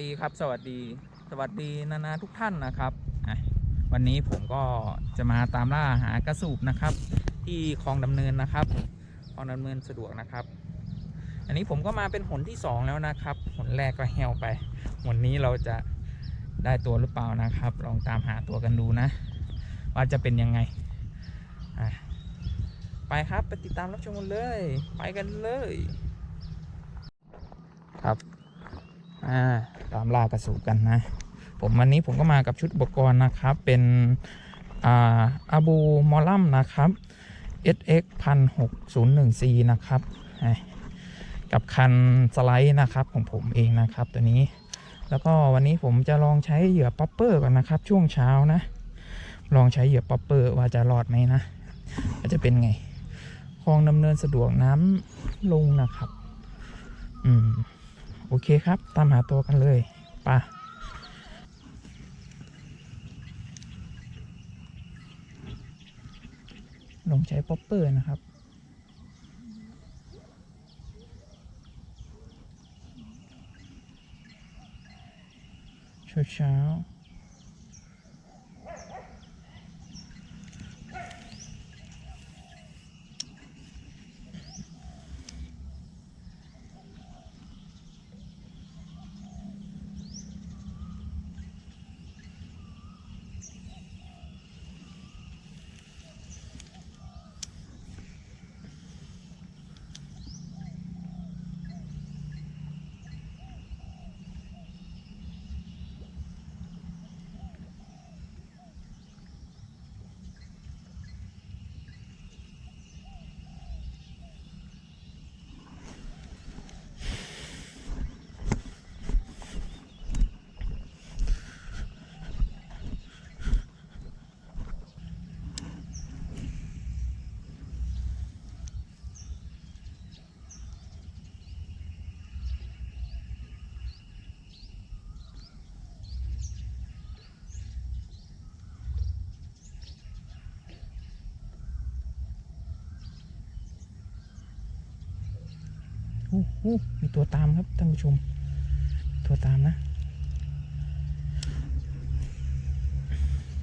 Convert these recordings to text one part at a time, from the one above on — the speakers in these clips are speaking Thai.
วัสดีครับ สวัสดี สวัสดีนานาทุกท่านนะครับวันนี้ผมก็จะมาตามล่าหากระสูบนะครับ ที่คลองดำเนินนะครับคลองดำเนินสะดวกนะครับ อันนี้ผมก็มาเป็นหนที่สองแล้วนะครับหนแรกก็แฮวไปหนนี้เราจะได้ตัวหรือเปล่านะครับ ลองตามหาตัวกันดูนะ ว่าจะเป็นยังไงไปครับไปติดตามรับชมกันเลย ไปกันเลย ครับ อ่าตามล่ากระสูบกันนะ ผมวันนี้ผมก็มากับชุดอุปกรณ์นะครับ เป็นอ่าอาบูมอลัมนะครับ SX 16014นะครับกับคันสไลด์นะครับของผมเองนะครับตัวนี้ แล้วก็วันนี้ผมจะลองใช้เหยื่อป๊อปเปอร์ก่อนนะครับ ช่วงเช้านะ ลองใช้เหยื่อป๊อปเปอร์ว่าจะรอดไหมนะว่าจะเป็นไงคลองดำเนินสะดวกน้ำลงนะครับ อืม โอเคครับ ตามหาตัวกันเลยป่ะลงใช้ป๊อปเปอร์นะครับเช้าเช้า โอ้มีตัวตามครับท่านผู้ชม ตัวตามนะ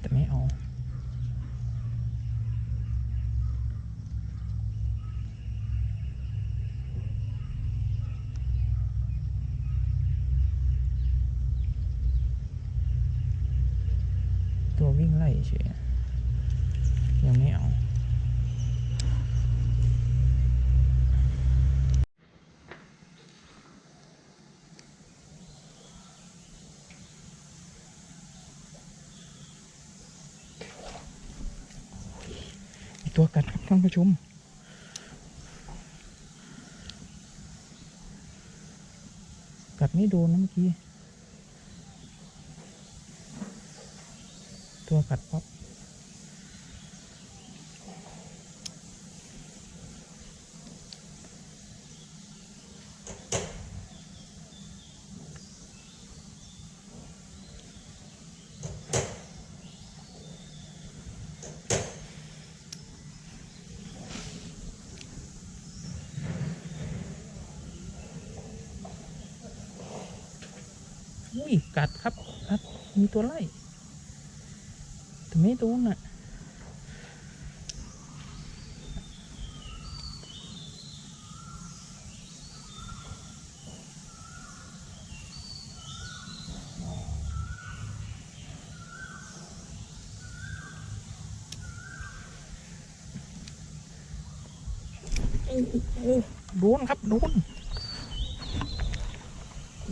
แต่ไม่เอาตัววิ่งไล่เฉยยังไม่เอา ตัวกัดครับท่านผู้ชมกัดไม่โดนนะเมื่อกี้ กัดครับครับ มีตัวไล่แต่ไม่โดนอะ โอ้โหโดนครับ โดน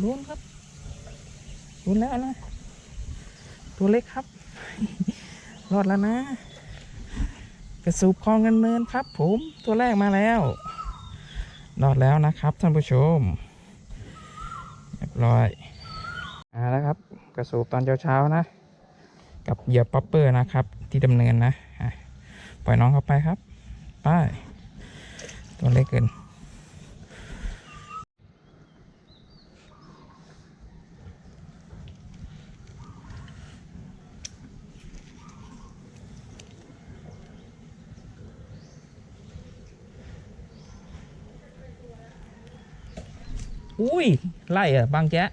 โดนครับ โดนแล้วนะ ตัวเล็กครับ รอด แล้วนะ กระสูบคลองเงินเนินครับ ผมตัวแรกมาแล้วรอดแล้วนะครับท่านผู้ชมเรียบร้อยอ่าแล้วครับ กระสูบตอนเช้าๆนะ กับเหยื่อป๊อปเปอร์นะครับ ที่ดำเนินนะปล่อยน้องเข้าไปครับ ไป ตัวเล็กเกิน อุ้ย ไล่อะบางแกะ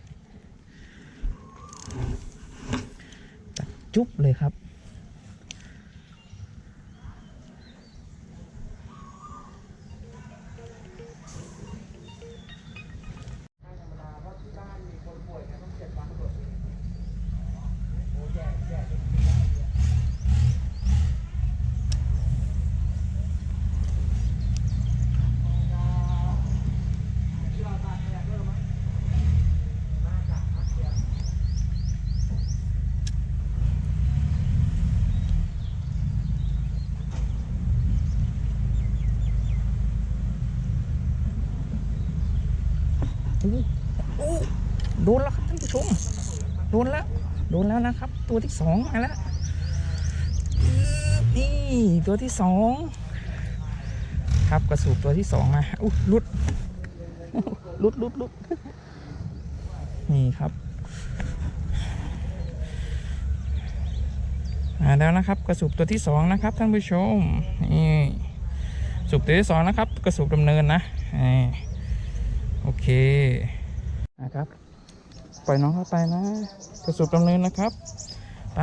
จุ๊บเลยครับ ตัวที่สองมาแล้วนี่ตัวที่สองครับกระสูบตัวที่สองมาอู้ลุดลุดลุดลุดนี่ครับมาแล้วนะครับ กระสูบตัวที่สองนะครับ ท่านผู้ชมนี่สูบตัวที่สองนะครับ กระสูบดำเนินนะโอเคนะครับปล่อยน้องเข้าไปนะ กระสุบดำเนินนะครับ ไป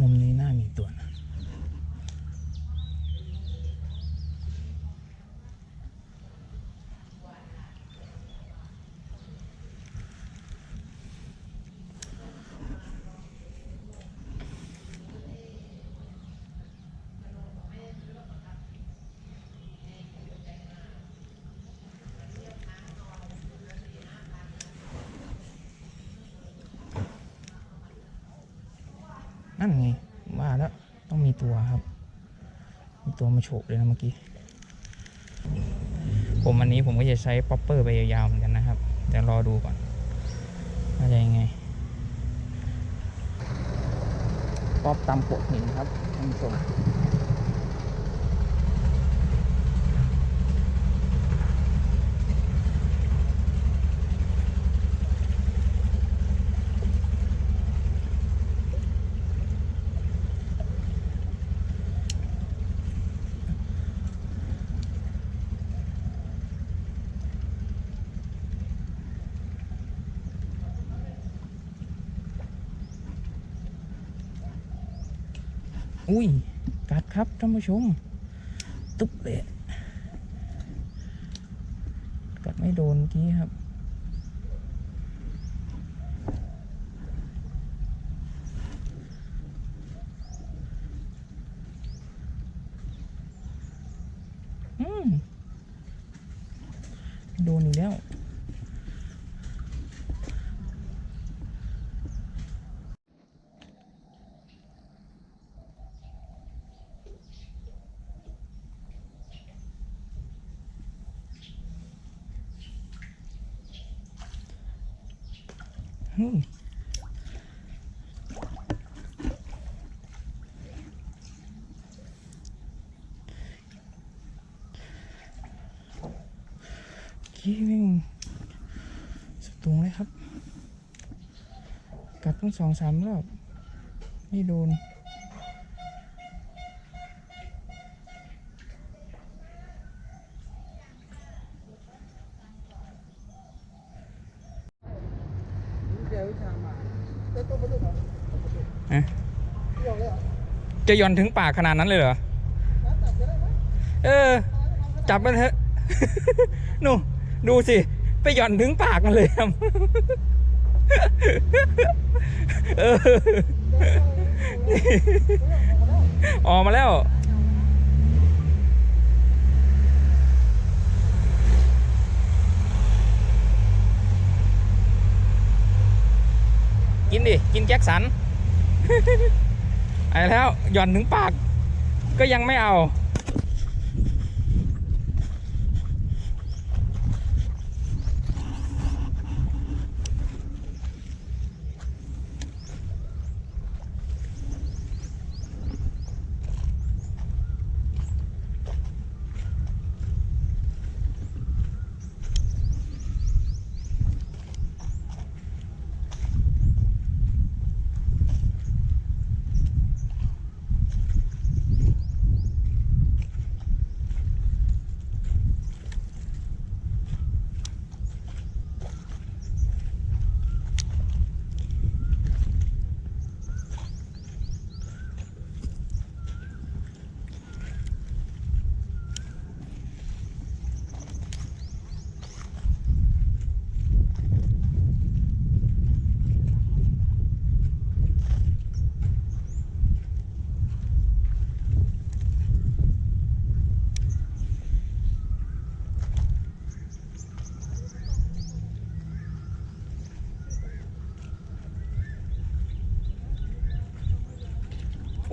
มุมนี้น่ามีตัวนะนั่นไงว่าแล้ว ต้องมีตัวครับ มีตัวมาโฉบเลยนะเมื่อกี้ ผมวันนี้ผมก็จะใช้ป๊อปเปอร์ไปยาวๆเหมือนกันนะครับ แต่รอดูก่อนว่าจะยังไง ป๊อปตามโขดหินครับท่านผู้ชม อุ้ยกัดครับท่านผู้ชม ตุ๊บเลยกัดไม่โดนกี้ครับ อืม โดนอีกแล้ว กี้แม่งสดตรงเลยครับ กัดตั้งสองสามรอบ ไม่โดน จะย่อนถึงปากขนาดนั้นเลยเหรอ เออ จับมันเถอะนู่ดูสิ ไปย่อนถึงปากมันเลยครับเออออกมาแล้ว กินดิ กินแจ็คสัน ไอ้แล้วหย่อนถึงปากก็ยังไม่เอา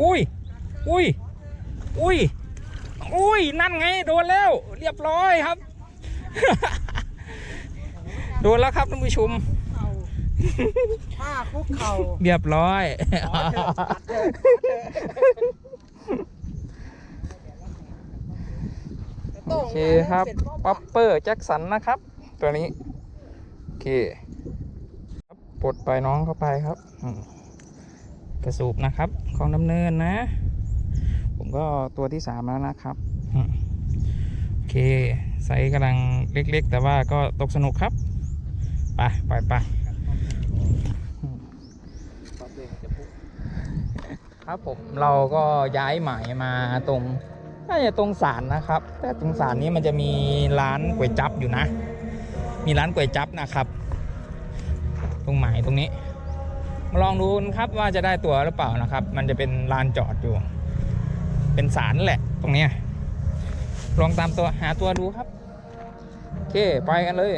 อุ้ย อุ้ย อุ้ย อุ้ย นั่นไง โดนแล้ว เรียบร้อยครับ โดนแล้วครับท่านผู้ชมผ้าคุกเข่าเรียบร้อยขอเถอะตัดเถอะตัดเถอะโอเคครับ ป๊อปเปอร์แจ็คสันนะครับ ตัวนี้ โอเคครับปลดปล่อยน้องเข้าไปครับอืม กระสูบนะครับของดำเนินนะ ผมก็ตัวที่สามแล้วนะครับโอเคไซส์กำลังเล็กๆ แต่ว่าก็ตกสนุกครับไปไปไปครับผมเราก็ย้ายหมายมาตรงน่าจะตรงศาลนะครับ แต่ตรงศาลนี้มันจะมีร้านก๋วยจั๊บอยู่นะ มีร้านก๋วยจั๊บนะครับ ตรงหมายตรงนี้ ลองดูนะครับว่าจะได้ตัวหรือเปล่านะครับ มันจะเป็นลานจอดอยู่ เป็นศาลแหละตรงเนี้ยลองตามตัวหาตัวดูครับโอเคไปกันเลย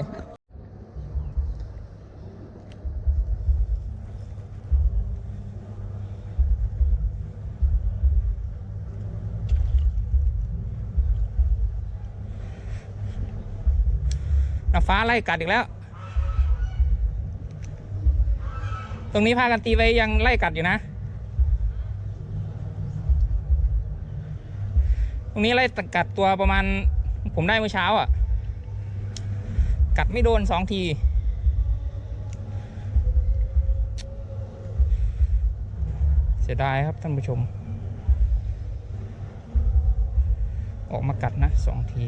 น้าฟ้าไล่กัดอีกแล้ว ตรงนี้พากันตีไว้ยังไล่กัดอยู่นะ ตรงนี้ไล่กัดตัวประมาณ ผมได้เมื่อเช้าอะ กัดไม่โดนสองที เสียดายครับท่านผู้ชม ออกมากัดนะสองที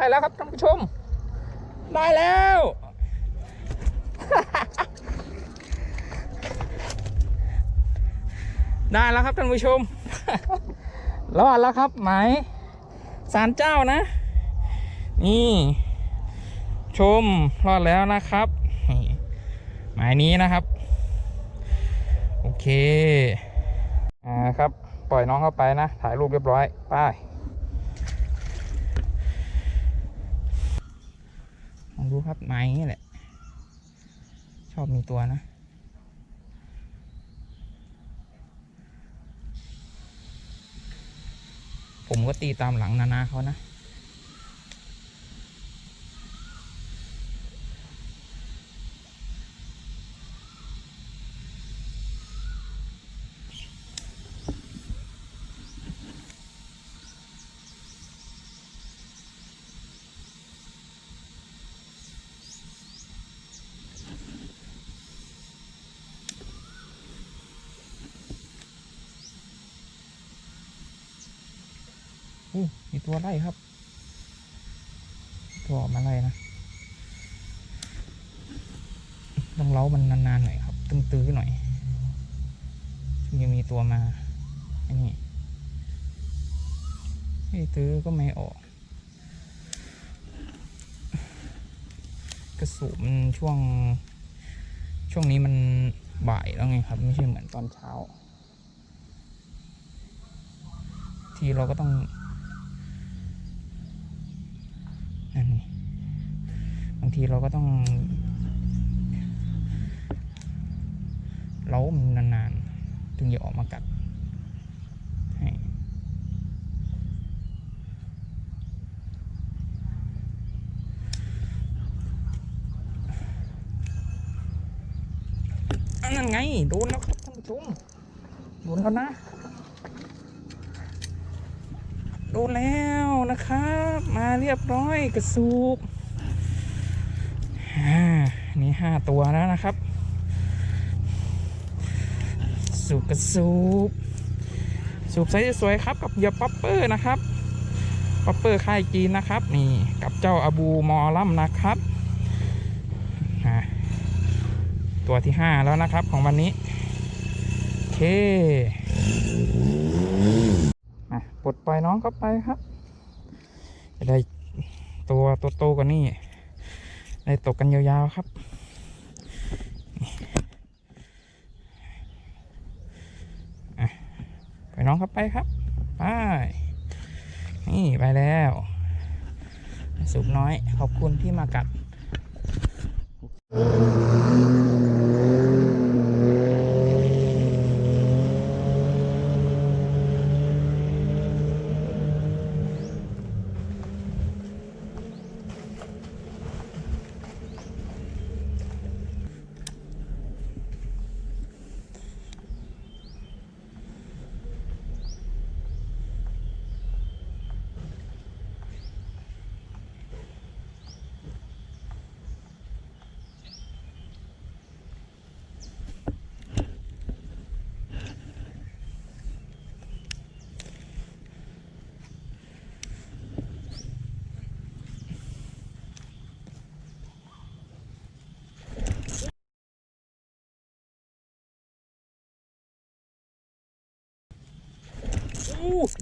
ได้แล้วครับท่านผู้ชม ได้แล้ว ได้แล้วครับท่านผู้ชม รอดแล้วครับหมายสารเจ้านะ นี่ ชมรอดแล้วนะครับ หมายนี้นะครับ โอเค อ่าครับ ปล่อยน้องเข้าไปนะ ถ่ายรูปเรียบร้อย ไป้ายลอง ดูครับไม้นี่แหละ ชอบมีตัวนะผมก็ตีตามหลังนานาเขานะ อู้ มีตัวไล่ครับ ตัวออกมาไล่นะ ต้องเล้ามันนานๆหน่อยครับตึงตื้อหน่อยถึงจะมีตัวมาอันนี้ไม่ตื้อก็ไม่ออก กระสุนมันช่วง ช่วงนี้มันบ่ายแล้วไงครับ ไม่ใช่เหมือนตอนเช้า ทีเราก็ต้อง นั่นไงบางทีเราก็ต้องเล้ามันนานๆ ถึงจะออกมากัดให้นั่นไง โดนแล้วครับท่านผู้ชมโดนแล้วนะ โดนแล้วนะครับ มาเรียบร้อยกระสูบนี่ห้าตัวแล้วนะครับ สูบกระสูบสูบไซส์สวยครับกับเหยื่อป๊อปเปอร์นะครับป๊อปเปอร์ค่ายจีนนะครับ นี่กับเจ้าอาบูมอลัมนะครับตัวที่ห้าแล้วนะครับของวันนี้ โอเคอ่ ปลดปล่อยน้องเข้าไปครับได้ตัวโตๆกว่านี้ได้ตกกันยาวๆครับไปน้องครับไปครับไปนี่ไปแล้วสุกน้อย ขอบคุณที่มากัด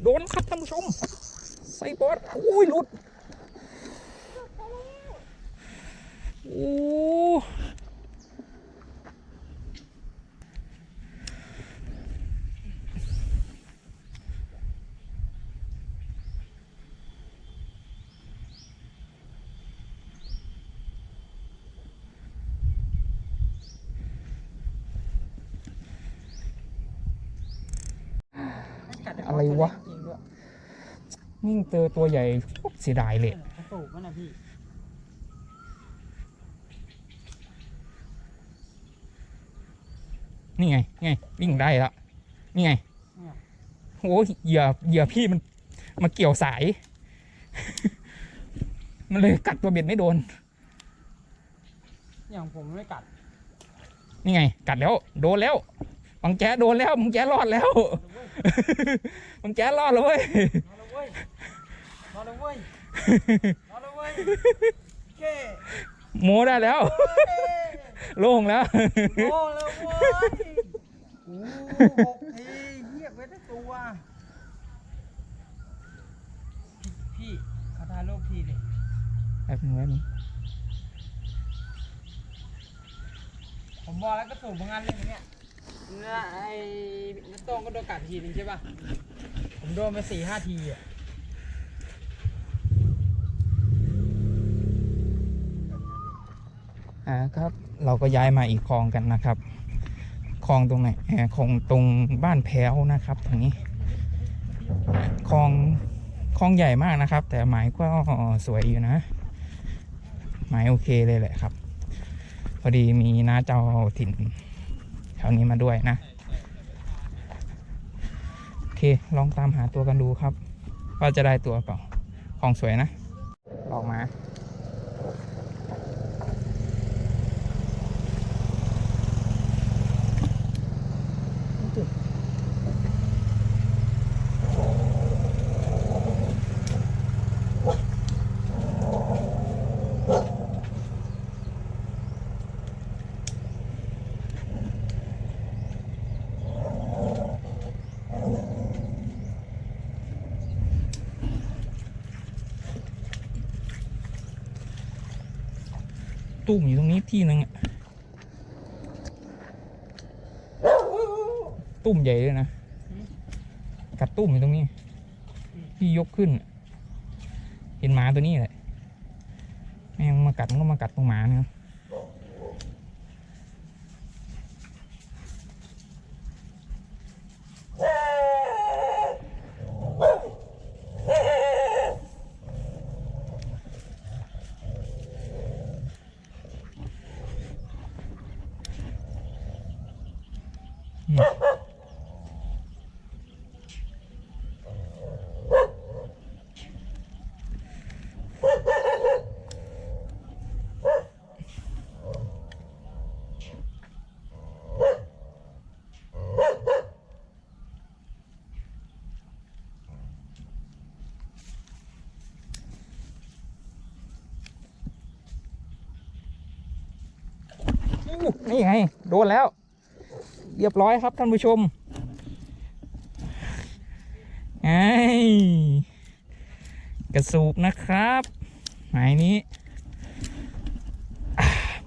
โดนครับท่านผู้ชม ไซบอสอุ้ยหลุดอู้ อะไรวะจริงด้วยยิ่งเจอตัวใหญ่ปุ๊บเสียดายเลยกระตุกมันนะพี่นี่ไงนี่ไงวิ่งได้แล้วนี่ไงเนี่ยโอ้ยเหยื่อเหยื่อพี่มันมาเกี่ยวสาย มันเลยกัดตัวเบ็ดไม่โดน อย่างผมไม่กัด นี่ไง กัดแล้ว โดนแล้วบังแจ๊โดนแล้วบังแจ๊รอดแล้ว บังแจ๊รอดแล้วเว้ยมาแล้วเว้ยมาแล้วเว้ยมาแล้วเว้ยเก้โมได้แล้ว โล่งแล้วโอ้แล้วเว้ยโอ้หกทีเฮียไปทั้งตัวพี่เขาถ่ายรูปทีดิแป๊บนึงแป๊บนึงผมบอกแล้วก็สูบบางงานเลยเนี่ยเนื้อไอ้นัตโต้งก็โดนกัดทีนึงใช่ป่ะ ผมโดนไปสี่ห้าทีอะอ่าครับเราก็ย้ายมาอีกคลองกันนะครับคลองตรงไหนคลองตรงบ้านแพ้วนะครับตรงนี้คลองคลองใหญ่มากนะครับ แต่หมายก็สวยอยู่นะ หมายโอเคเลยแหละครับ พอดีมีน้าเจ้าถิ่น วนี้มาด้วยนะโอเคลองตามหาตัวกันดูครับ ว่าจะได้ตัวเปล่า ของสวยนะ ออกมา ตุ้มอยู่ตรงนี้ที่หนึ่งอะตุ้มใหญ่เลยนะกัดตุ้มอยู่ตรงนี้ พี่ยกขึ้น เห็นหมาตัวนี้แหละแม่งมากัดมันก็มากัดตรงหมาเนี่ย นี่ไง โดนแล้ว เรียบร้อยครับท่านผู้ชมไงกระสูบนะครับหมายนี้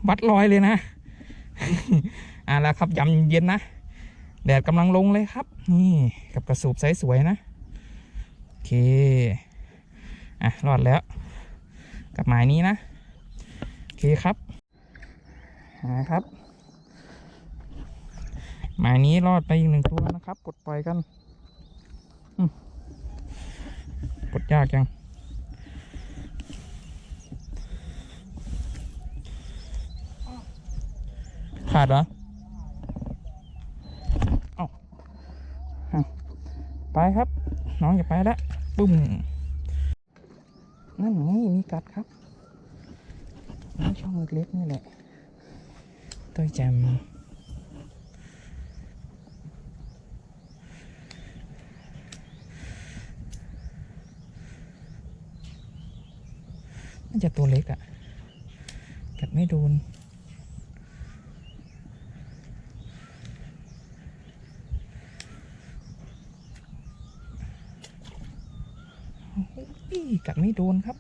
วัดรอยเลยนะอ่าแล้วครับยำเย็นนะ แดดกำลังลงเลยครับ นี่กับกระสูบไซส์สวยนะ โอเค อะ รอดแล้ว กับหมายนี้นะ โอเคครับ นะครับหมายนี้รอดไปอีกหนึ่งตัวนะครับปลดปล่อยกันปลดยากยังขาดเหรอเอาไปครับ น้องอย่าไปละปุ้มนั่นไงมีกัดครับน้องช่องเล็กๆนี่แหละ ตัวแจมน่าจะตัวเล็กอะกัดไม่โดนอี้กัดไม่โดนครับ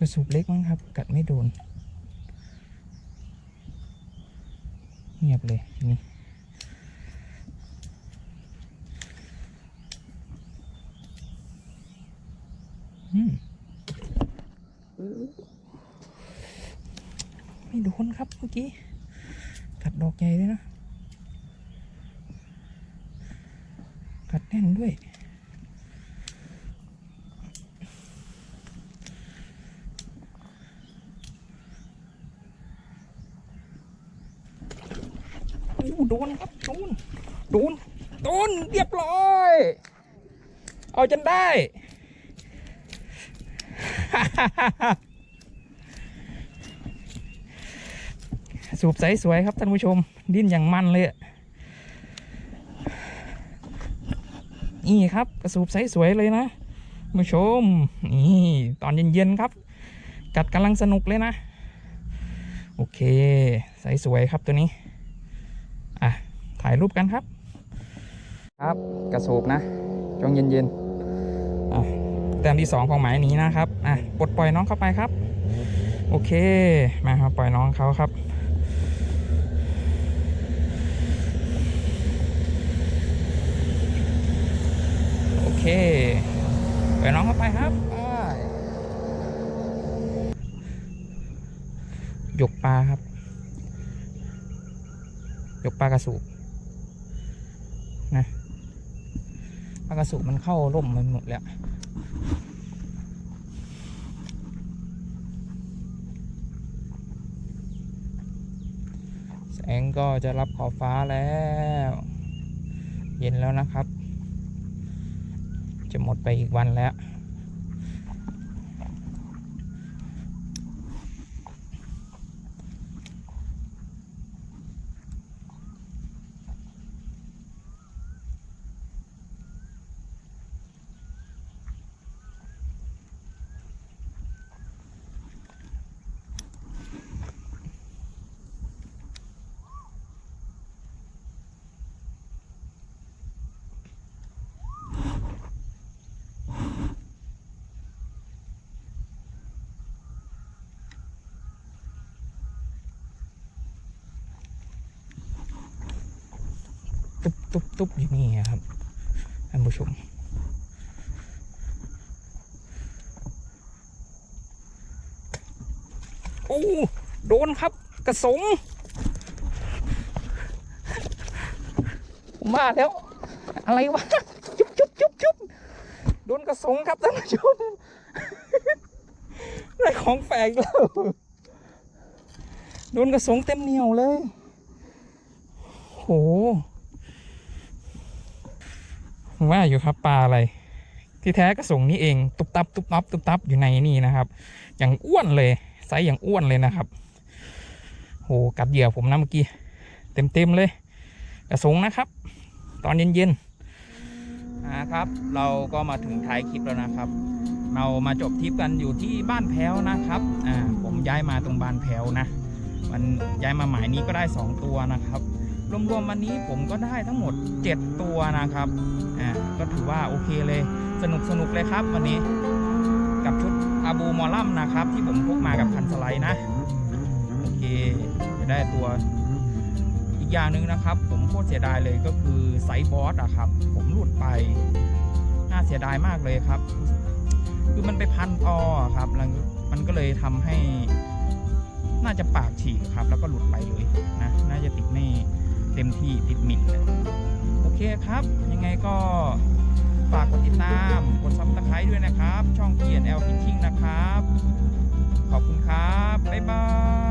กระ สุบเล็กมั้งครับ กัดไม่โดน เงียบเลยทีนี่มไม่โดนครับเมื่อกี้ กัดดอกใหญ่เลยนะ กัดแน่นด้วย โอ้โด นครับโดนโดนโดนเรียบร้อย เอาจนได้ สูบใสสวยครับท่านผู้ชม ดิ้นอย่างมันเลยอะนี่ครับกระสูบใสสวยเลยนะผู้ชม นี่ตอนเย็นๆครับ กัดกำลังสนุกเลยนะ โอเค ใสสวยครับตัวนี้ ถ่ายรูปกันครับ ครับกระสูบนะจงเย็นๆอะแต้มที่สองของหมายนี้นะครับอะปลดปล่อยน้องเข้าไปครับ โอเคมาครับปล่อยน้องเขาครับโอเคปล่อยน้องเข้าไปครับไปหยกปลาครับหยกปลากระสูบนะ อากาศมันเข้าร่มมันหมดแล้วแสงก็จะรับขอบฟ้าแล้ว เย็นแล้วนะครับ จะหมดไปอีกวันแล้ว ตุ๊บอยู่นี่ครับท่านผู้ชมโอ้โดนครับกระสงมาแล้ว อะไรวะจุ๊บจุ๊บจุ๊บจุ๊บโดนกระสงครับท่านผู้ชมได้ของแปลกแล้ว โดนกระสงเต็มเหนียวเลย โห ว่าอยู่ครับปลาอะไร ที่แท้กระสงนี่เอง ตุบตับตุบตับตุบตับอยู่ในนี่นะครับ อย่างอ้วนเลยไซส์อย่างอ้วนเลยนะครับโหกัดเหยื่อผมนะเมื่อกี้ เต็มเต็มเลยกระสงนะครับ ตอนเย็นๆนะครับ เราก็มาถึงท้ายคลิปแล้วนะครับ เรามาจบทริปกันอยู่ที่บ้านแพ้วนะครับอ่าผมย้ายมาตรงบ้านแพ้วนะ มันย้ายมาหมายนี้ก็ได้ 2 ตัวนะครับ รวมๆวันนี้ผมก็ได้ทั้งหมด 7 ตัวนะครับอ่าก็ถือว่าโอเคเลย สนุกสนุกเลยครับวันนี้ กับชุดอาบูมอลัมนะครับ ที่ผมพกมากับพันสไลด์นะโอเคจะได้ตัวอีกอย่างหนึ่งนะครับ ผมโคตรเสียดายเลยก็คือไซส์บอสอะครับ ผมหลุดไปน่าเสียดายมากเลยครับ คือมันไปพันออะครับแล้วมันก็เลยทำให้น่าจะปากฉีกครับ แล้วก็หลุดไปเลยนะ น่าจะติดไม่ เต็มที่ติดมิดนเลยโอเคครับ ยังไงก็ฝากกดติดตาม กดซับสไครต์ด้วยนะครับ ช่องเกียร์แอลพิชชิงนะครับ ขอบคุณครับ บ๊ายบาย